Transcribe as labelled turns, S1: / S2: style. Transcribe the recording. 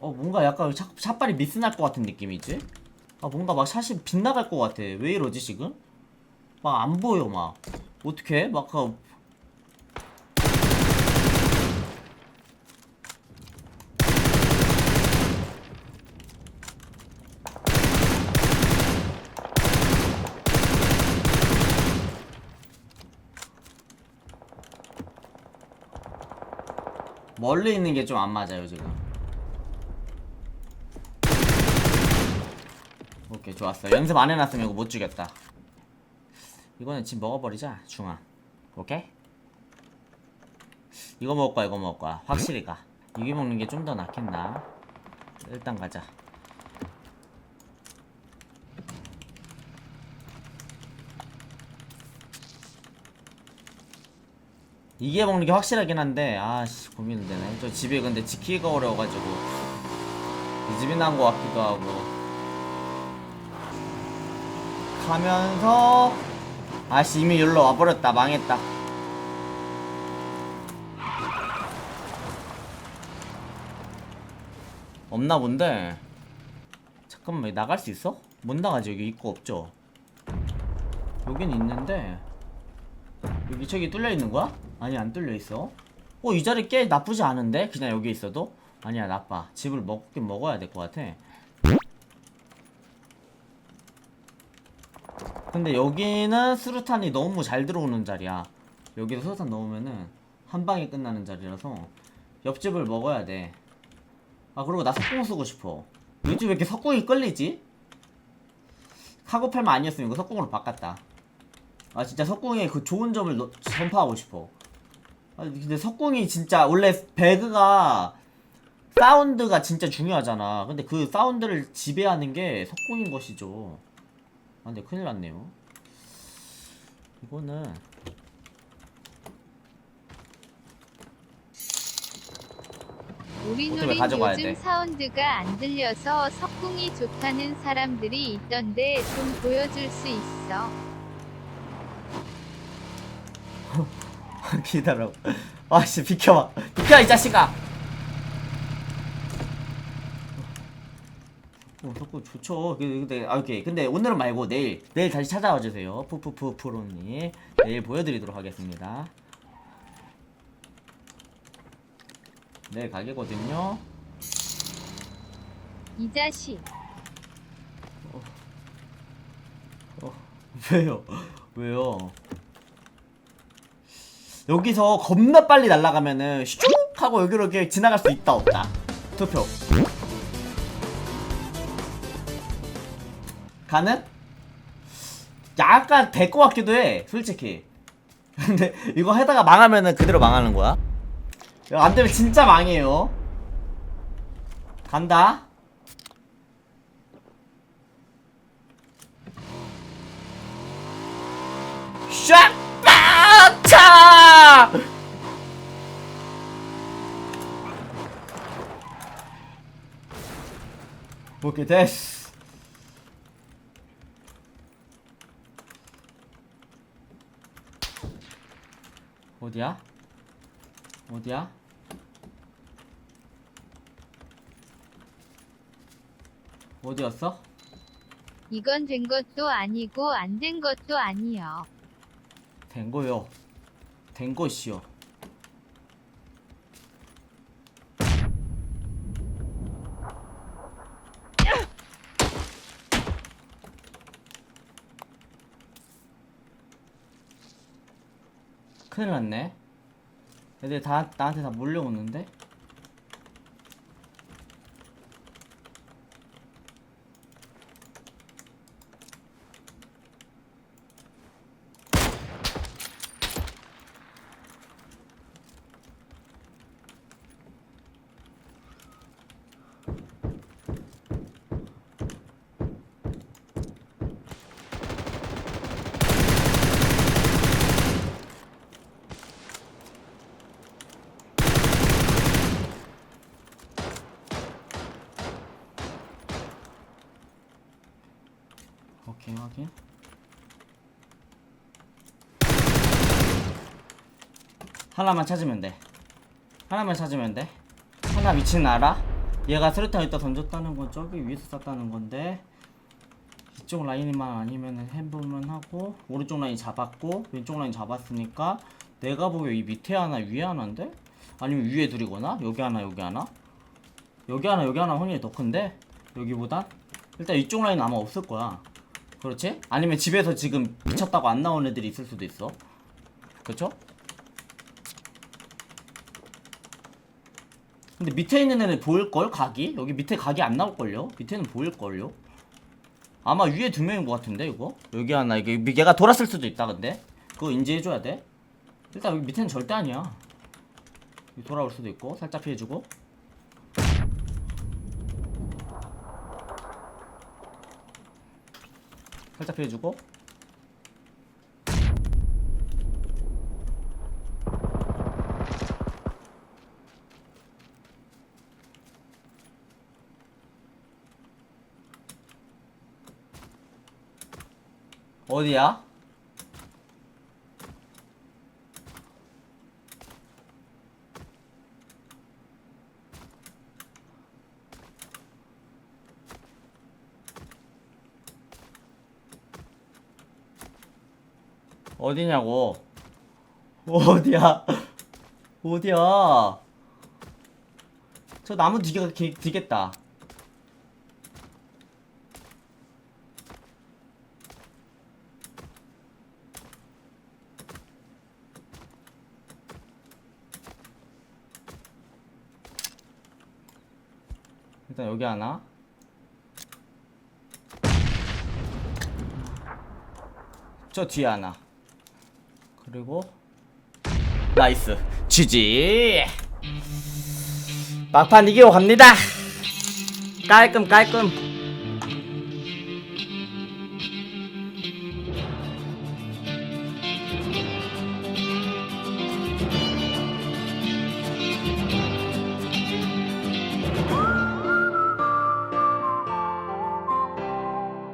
S1: 어 뭔가 약간 샷, 샷발이 미스 날 것 같은 느낌이지? 아 뭔가 막 샷이 빗나갈 것 같아 왜 이러지 지금? 막 안 보여 막 어떡해? 막 그... 멀리 있는 게 좀 안 맞아요 지금 오케이 좋았어. 연습 안 해놨으면 이거 못 주겠다. 이거는 지금 먹어버리자 중앙 오케이? 이거 먹을 거야 이거 먹을 거야. 확실히 가. 이게 먹는 게 좀 더 낫겠나? 일단 가자. 이게 먹는 게 확실하긴 한데 아씨 고민은 되네. 저 집에 근데 지키기가 어려워가지고. 이 집이 난 거 같기도 하고 가면서 아씨 이미 여기로 와버렸다. 망했다. 없나 본데? 잠깐만 나갈 수 있어? 못 나가지 여기 입구 없죠? 여긴 있는데 여기 저기 뚫려 있는 거야? 아니 안 뚫려 있어? 어이 자리 꽤 나쁘지 않은데? 그냥 여기 있어도? 아니야 나빠. 집을 먹긴 먹어야 될 것 같아 근데 여기는 수류탄이 너무 잘 들어오는 자리야. 여기서 수류탄 넣으면은 한 방에 끝나는 자리라서 옆집을 먹어야 돼. 아 그리고 나 석궁 쓰고 싶어. 요즘 왜 이렇게 석궁이 끌리지? 카고 팔만 아니었으면 이거 석궁으로 바꿨다. 아 진짜 석궁의 그 좋은 점을 넣- 전파하고 싶어. 아 근데 석궁이 진짜 원래 배그가 사운드가 진짜 중요하잖아. 근데 그 사운드를 지배하는 게 석궁인 것이죠. 아 근데 큰일 났네요 이거는
S2: 우리
S1: 어떻게
S2: 누린
S1: 가져가야
S2: 요즘
S1: 돼?
S2: 사운드가 안 들려서 석궁이 좋다는 사람들이 있던데 좀 보여줄 수 있어.
S1: 기다려 아씨 비켜봐 비켜 이 자식아 어, 석궁 좋죠 근데 아 오케이 근데 오늘은 말고 내일 내일 다시 찾아와 주세요 푸푸푸 프로님 내일 보여드리도록 하겠습니다 내일 가게거든요
S2: 이 자식.
S1: 어, 왜요? 왜요? 여기서 겁나 빨리 날아가면은 슉 하고 여기로 이렇게 지나갈 수 있다 없다. 투표. 가는? 약간 될 것 같기도 해, 솔직히. 근데 이거 하다가 망하면은 그대로 망하는 거야. 이거 안 되면 진짜 망해요. 간다. 샷바차! 오케이 됐어 어디야? 어디야? 어디였어?
S2: 이건 된 것도 아니고 안 된 것도 아니여.
S1: 된 거요. 된 것이요. 큰일 났네. 애들 다 나한테 다 몰려오는데? 오케이 확인. 하나만 찾으면 돼. 하나만 찾으면 돼. 하나 위치는 알아? 얘가 스르탄 여기다 던졌다는 건 저기 위에서 쐈다는 건데 이쪽 라인만 아니면은 해보면 하고 오른쪽 라인 잡았고 왼쪽 라인 잡았으니까 내가 보기에 이 밑에 하나 위에 하나인데 아니면 위에 둘이거나 여기 하나 여기 하나 여기 하나 여기 하나 확률이 더 큰데 여기보다 일단 이쪽 라인 아마 없을 거야 그렇지? 아니면 집에서 지금 미쳤다고 안 나온 애들이 있을 수도 있어 그쵸? 근데 밑에 있는 애는 보일걸? 각이? 여기 밑에 각이 안 나올걸요? 밑에는 보일걸요? 아마 위에 두 명인 것 같은데 이거? 여기 하나 이게 얘가 돌았을 수도 있다 근데 그거 인지해줘야 돼 일단 여기 밑에는 절대 아니야 돌아올 수도 있고 살짝 피해주고 살짝 피해주고 어디야? 어디냐고? 어디야? 어디야? 저 나무 뒤가 기- 뒤겠다. 일단 여기 하나. 저 뒤에 하나. 그리고 나이스. GG. 막판 이기고 갑니다. 깔끔 깔끔.